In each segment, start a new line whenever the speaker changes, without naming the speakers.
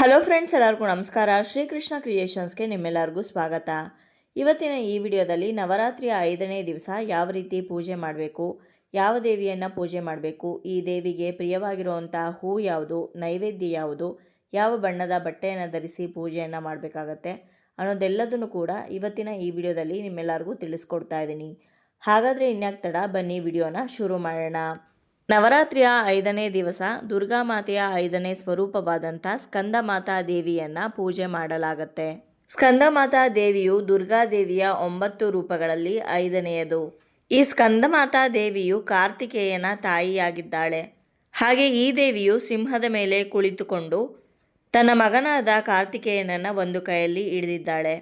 Hello friends, ಎಲ್ಲರಿಗೂ ನಮಸ್ಕಾರ. ಶ್ರೀಕೃಷ್ಣ ಕ್ರಿಯೇಷನ್ಸ್ಗೆ ನಿಮ್ಮೆಲ್ಲರಿಗೂ ಸ್ವಾಗತ. ಇವತ್ತಿನ ಈ ವಿಡಿಯೋದಲ್ಲಿ ನವರಾತ್ರಿಯ ಐದನೇ ದಿವಸ ಯಾವ ರೀತಿ ಪೂಜೆ ಮಾಡಬೇಕು, ಯಾವ ದೇವಿಯನ್ನು ಪೂಜೆ ಮಾಡಬೇಕು, ಈ ದೇವಿಗೆ ಪ್ರಿಯವಾಗಿರುವಂಥ ಹೂ ಯಾವುದು, ನೈವೇದ್ಯ ಯಾವುದು, ಯಾವ ಬಣ್ಣದ ಬಟ್ಟೆಯನ್ನು ಧರಿಸಿ ಪೂಜೆಯನ್ನು ಮಾಡಬೇಕಾಗತ್ತೆ ಅನ್ನೋದೆಲ್ಲದನ್ನು ಕೂಡ ಇವತ್ತಿನ ಈ ವಿಡಿಯೋದಲ್ಲಿ ನಿಮ್ಮೆಲ್ಲರಿಗೂ ತಿಳಿಸ್ಕೊಡ್ತಾ ಇದ್ದೀನಿ. ಹಾಗಾದರೆ ಇನ್ಯಾಕೆ ತಡ, ಬನ್ನಿ ವಿಡಿಯೋನ ಶುರು ಮಾಡೋಣ. ನವರಾತ್ರಿಯ ಐದನೇ ದಿವಸ ದುರ್ಗಾ ಮಾತೆಯ ಐದನೇ ಸ್ವರೂಪವಾದಂಥ ಸ್ಕಂದ ಮಾತಾ ದೇವಿಯನ್ನ ಪೂಜೆ ಮಾಡಲಾಗತ್ತೆ. ಸ್ಕಂದ ಮಾತಾ ದೇವಿಯು ದುರ್ಗಾ ದೇವಿಯ ಒಂಬತ್ತು ರೂಪಗಳಲ್ಲಿ ಐದನೆಯದು. ಈ ಸ್ಕಂದ ಮಾತಾ ದೇವಿಯು ಕಾರ್ತಿಕೇಯನ ತಾಯಿಯಾಗಿದ್ದಾಳೆ. ಹಾಗೆ ಈ ದೇವಿಯು ಸಿಂಹದ ಮೇಲೆ ಕುಳಿತುಕೊಂಡು ತನ್ನ ಮಗನಾದ ಕಾರ್ತಿಕೇಯನನ್ನು ಒಂದು ಕೈಯಲ್ಲಿ ಹಿಡಿದಿದ್ದಾಳೆ.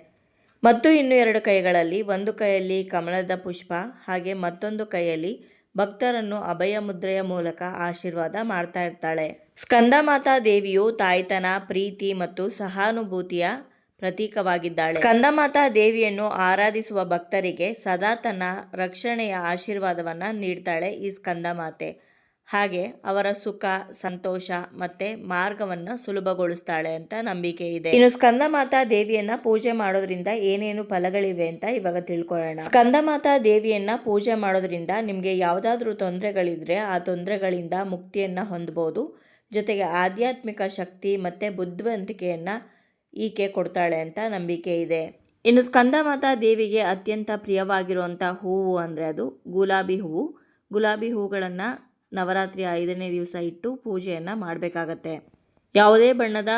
ಮತ್ತು ಇನ್ನು ಎರಡು ಕೈಗಳಲ್ಲಿ ಒಂದು ಕೈಯಲ್ಲಿ ಕಮಲದ ಪುಷ್ಪ, ಹಾಗೆ ಮತ್ತೊಂದು ಕೈಯಲ್ಲಿ ಭಕ್ತರನ್ನು ಅಭಯ ಮುದ್ರೆಯ ಮೂಲಕ ಆಶೀರ್ವಾದ ಮಾಡ್ತಾ ಇರ್ತಾಳೆ. ಸ್ಕಂದ ಮಾತಾ ದೇವಿಯು ತಾಯ್ತನ, ಪ್ರೀತಿ ಮತ್ತು ಸಹಾನುಭೂತಿಯ ಪ್ರತೀಕವಾಗಿದ್ದಾಳೆ. ಸ್ಕಂದ ಮಾತಾ ದೇವಿಯನ್ನು ಆರಾಧಿಸುವ ಭಕ್ತರಿಗೆ ಸದಾ ತನ್ನ ರಕ್ಷಣೆಯ ಆಶೀರ್ವಾದವನ್ನ ನೀಡ್ತಾಳೆ ಈ ಸ್ಕಂದ ಮಾತೆ. ಹಾಗೆ ಅವರ ಸುಖ, ಸಂತೋಷ ಮತ್ತೆ ಮಾರ್ಗವನ್ನು ಸುಲಭಗೊಳಿಸ್ತಾಳೆ ಅಂತ ನಂಬಿಕೆ ಇದೆ. ಇನ್ನು ಸ್ಕಂದ ಮಾತಾ ದೇವಿಯನ್ನ ಪೂಜೆ ಮಾಡೋದ್ರಿಂದ ಏನೇನು ಫಲಗಳಿವೆ ಅಂತ ಇವಾಗ ತಿಳ್ಕೊಳ್ಳೋಣ. ಸ್ಕಂದ ಮಾತಾ ದೇವಿಯನ್ನ ಪೂಜೆ ಮಾಡೋದ್ರಿಂದ ನಿಮಗೆ ಯಾವುದಾದ್ರೂ ತೊಂದರೆಗಳಿದ್ರೆ ಆ ತೊಂದರೆಗಳಿಂದ ಮುಕ್ತಿಯನ್ನ ಹೊಂದಬಹುದು ಜೊತೆಗೆ ಆಧ್ಯಾತ್ಮಿಕ ಶಕ್ತಿ ಮತ್ತೆ ಬುದ್ಧಿವಂತಿಕೆಯನ್ನ ಈಕೆ ಕೊಡ್ತಾಳೆ ಅಂತ ನಂಬಿಕೆ ಇದೆ. ಇನ್ನು ಸ್ಕಂದ ಮಾತಾ ದೇವಿಗೆ ಅತ್ಯಂತ ಪ್ರಿಯವಾಗಿರುವಂಥ ಹೂವು ಅಂದರೆ ಅದು ಗುಲಾಬಿ ಹೂವು. ಗುಲಾಬಿ ಹೂಗಳನ್ನು ನವರಾತ್ರಿ ಐದನೇ ದಿವಸ ಇಟ್ಟು ಪೂಜೆಯನ್ನು ಮಾಡಬೇಕಾಗತ್ತೆ. ಯಾವುದೇ ಬಣ್ಣದ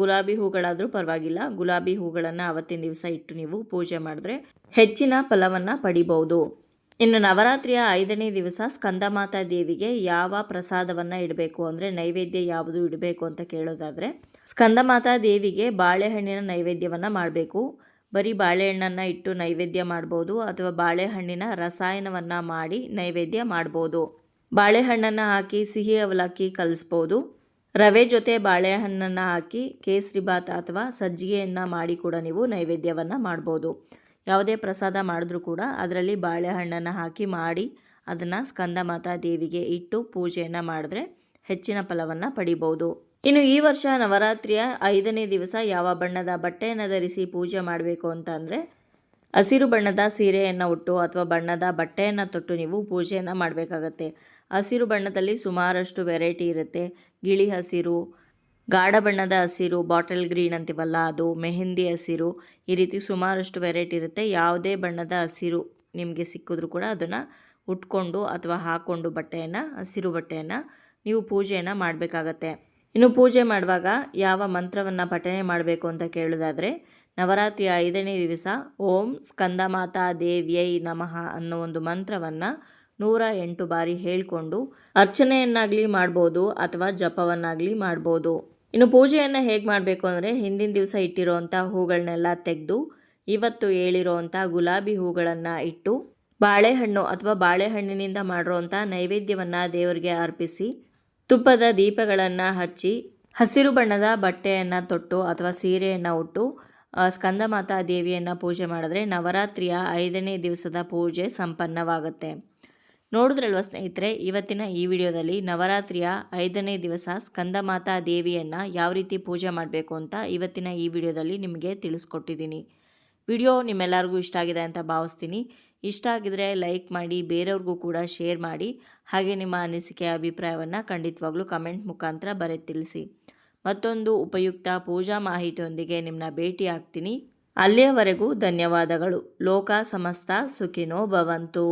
ಗುಲಾಬಿ ಹೂಗಳಾದರೂ ಪರವಾಗಿಲ್ಲ. ಗುಲಾಬಿ ಹೂಗಳನ್ನು ಅವತ್ತಿನ ದಿವಸ ಇಟ್ಟು ನೀವು ಪೂಜೆ ಮಾಡಿದ್ರೆ ಹೆಚ್ಚಿನ ಫಲವನ್ನು ಪಡಿಬಹುದು. ಇನ್ನು ನವರಾತ್ರಿಯ ಐದನೇ ದಿವಸ ಸ್ಕಂದಮಾತಾ ದೇವಿಗೆ ಯಾವ ಪ್ರಸಾದವನ್ನು ಇಡಬೇಕು ಅಂದರೆ ನೈವೇದ್ಯ ಯಾವುದು ಇಡಬೇಕು ಅಂತ ಕೇಳೋದಾದರೆ ಸ್ಕಂದಮಾತಾ ದೇವಿಗೆ ಬಾಳೆಹಣ್ಣಿನ ನೈವೇದ್ಯವನ್ನು ಮಾಡಬೇಕು. ಬರೀ ಬಾಳೆಹಣ್ಣನ್ನು ಇಟ್ಟು ನೈವೇದ್ಯ ಮಾಡ್ಬೋದು ಅಥವಾ ಬಾಳೆಹಣ್ಣಿನ ರಸಾಯನವನ್ನು ಮಾಡಿ ನೈವೇದ್ಯ ಮಾಡ್ಬೋದು. ಬಾಳೆಹಣ್ಣನ್ನು ಹಾಕಿ ಸಿಹಿ ಅವಲಕ್ಕಿ ಕಲಿಸ್ಬೋದು. ರವೆ ಜೊತೆ ಬಾಳೆಹಣ್ಣನ್ನು ಹಾಕಿ ಕೇಸರಿ ಬಾತ್ ಅಥವಾ ಸಜ್ಜಿಗೆಯನ್ನು ಮಾಡಿ ಕೂಡ ನೀವು ನೈವೇದ್ಯವನ್ನು ಮಾಡ್ಬೋದು. ಯಾವುದೇ ಪ್ರಸಾದ ಮಾಡಿದ್ರೂ ಕೂಡ ಅದರಲ್ಲಿ ಬಾಳೆಹಣ್ಣನ್ನು ಹಾಕಿ ಮಾಡಿ ಅದನ್ನು ಸ್ಕಂದ ಮಾತಾ ದೇವಿಗೆ ಇಟ್ಟು ಪೂಜೆಯನ್ನು ಮಾಡಿದ್ರೆ ಹೆಚ್ಚಿನ ಫಲವನ್ನು ಪಡಿಬೋದು. ಇನ್ನು ಈ ವರ್ಷ ನವರಾತ್ರಿಯ ಐದನೇ ದಿವಸ ಯಾವ ಬಣ್ಣದ ಬಟ್ಟೆಯನ್ನು ಧರಿಸಿ ಪೂಜೆ ಮಾಡಬೇಕು ಅಂತ ಅಂದರೆ ಹಸಿರು ಬಣ್ಣದ ಸೀರೆಯನ್ನು ಉಟ್ಟು ಅಥವಾ ಬಣ್ಣದ ಬಟ್ಟೆಯನ್ನು ತೊಟ್ಟು ನೀವು ಪೂಜೆಯನ್ನು ಮಾಡಬೇಕಾಗತ್ತೆ. ಹಸಿರು ಬಣ್ಣದಲ್ಲಿ ಸುಮಾರಷ್ಟು ವೆರೈಟಿ ಇರುತ್ತೆ. ಗಿಳಿ ಹಸಿರು, ಗಾಢ ಬಣ್ಣದ ಹಸಿರು, ಬಾಟಲ್ ಗ್ರೀನ್ ಅಂತೀವಲ್ಲ ಅದು, ಮೆಹಂದಿ ಹಸಿರು, ಈ ರೀತಿ ಸುಮಾರಷ್ಟು ವೆರೈಟಿ ಇರುತ್ತೆ. ಯಾವುದೇ ಬಣ್ಣದ ಹಸಿರು ನಿಮಗೆ ಸಿಕ್ಕಿದ್ರೂ ಕೂಡ ಅದನ್ನು ಉಟ್ಕೊಂಡು ಅಥವಾ ಹಾಕ್ಕೊಂಡು ಬಟ್ಟೆಯನ್ನು, ಹಸಿರು ಬಟ್ಟೆಯನ್ನು ನೀವು ಪೂಜೆಯನ್ನು ಮಾಡಬೇಕಾಗತ್ತೆ. ಇನ್ನು ಪೂಜೆ ಮಾಡುವಾಗ ಯಾವ ಮಂತ್ರವನ್ನು ಪಠನೆ ಮಾಡಬೇಕು ಅಂತ ಕೇಳೋದಾದರೆ, ನವರಾತ್ರಿ ಐದನೇ ದಿವಸ ಓಂ ಸ್ಕಂದಮಾತಾ ದೇವ್ಯೈ ನಮಃ ಅನ್ನೋ ಒಂದು ಮಂತ್ರವನ್ನು ನೂರ ಎಂಟು ಬಾರಿ ಹೇಳಿಕೊಂಡು ಅರ್ಚನೆಯನ್ನಾಗಲಿ ಮಾಡ್ಬೋದು ಅಥವಾ ಜಪವನ್ನಾಗಲಿ ಮಾಡ್ಬೋದು. ಇನ್ನು ಪೂಜೆಯನ್ನು ಹೇಗೆ ಮಾಡಬೇಕು ಅಂದರೆ ಹಿಂದಿನ ದಿವಸ ಇಟ್ಟಿರೋವಂಥ ಹೂಗಳನ್ನೆಲ್ಲ ತೆಗೆದು ಇವತ್ತು ಹೇಳಿರೋವಂಥ ಗುಲಾಬಿ ಹೂಗಳನ್ನು ಇಟ್ಟು ಬಾಳೆಹಣ್ಣು ಅಥವಾ ಬಾಳೆಹಣ್ಣಿನಿಂದ ಮಾಡಿರೋವಂಥ ನೈವೇದ್ಯವನ್ನು ದೇವರಿಗೆ ಅರ್ಪಿಸಿ ತುಪ್ಪದ ದೀಪಗಳನ್ನು ಹಚ್ಚಿ ಹಸಿರು ಬಣ್ಣದ ಬಟ್ಟೆಯನ್ನು ತೊಟ್ಟು ಅಥವಾ ಸೀರೆಯನ್ನು ಉಟ್ಟು ಸ್ಕಂದಮಾತಾ ದೇವಿಯನ್ನು ಪೂಜೆ ಮಾಡಿದ್ರೆ ನವರಾತ್ರಿಯ ಐದನೇ ದಿವಸದ ಪೂಜೆ ಸಂಪನ್ನವಾಗುತ್ತೆ. ನೋಡಿದ್ರಲ್ವ ಸ್ನೇಹಿತರೆ, ಇವತ್ತಿನ ಈ ವಿಡಿಯೋದಲ್ಲಿ ನವರಾತ್ರಿಯ ಐದನೇ ದಿವಸ ಸ್ಕಂದಮಾತಾ ದೇವಿಯನ್ನು ಯಾವ ರೀತಿ ಪೂಜೆ ಮಾಡಬೇಕು ಅಂತ ಇವತ್ತಿನ ಈ ವಿಡಿಯೋದಲ್ಲಿ ನಿಮಗೆ ತಿಳಿಸ್ಕೊಟ್ಟಿದ್ದೀನಿ. ವಿಡಿಯೋ ನಿಮ್ಮೆಲ್ಲರಿಗೂ ಇಷ್ಟ ಆಗಿದೆ ಅಂತ ಭಾವಿಸ್ತೀನಿ. ಇಷ್ಟ ಆಗಿದರೆ ಲೈಕ್ ಮಾಡಿ, ಬೇರೆಯವ್ರಿಗೂ ಕೂಡ ಶೇರ್ ಮಾಡಿ, ಹಾಗೆ ನಿಮ್ಮ ಅನಿಸಿಕೆ, ಅಭಿಪ್ರಾಯವನ್ನು ಖಂಡಿತವಾಗ್ಲೂ ಕಮೆಂಟ್ ಮುಖಾಂತರ ಬರೆ ತಿಳಿಸಿ ಮತ್ತೊಂದು ಉಪಯುಕ್ತ ಪೂಜಾ ಮಾಹಿತಿಯೊಂದಿಗೆ ನಿಮ್ಮನ್ನ ಭೇಟಿ ಆಗ್ತೀನಿ. ಅಲ್ಲಿಯವರೆಗೂ ಧನ್ಯವಾದಗಳು. ಲೋಕ ಸಮಸ್ತ ಸುಖಿನೋ ಭವಂತು.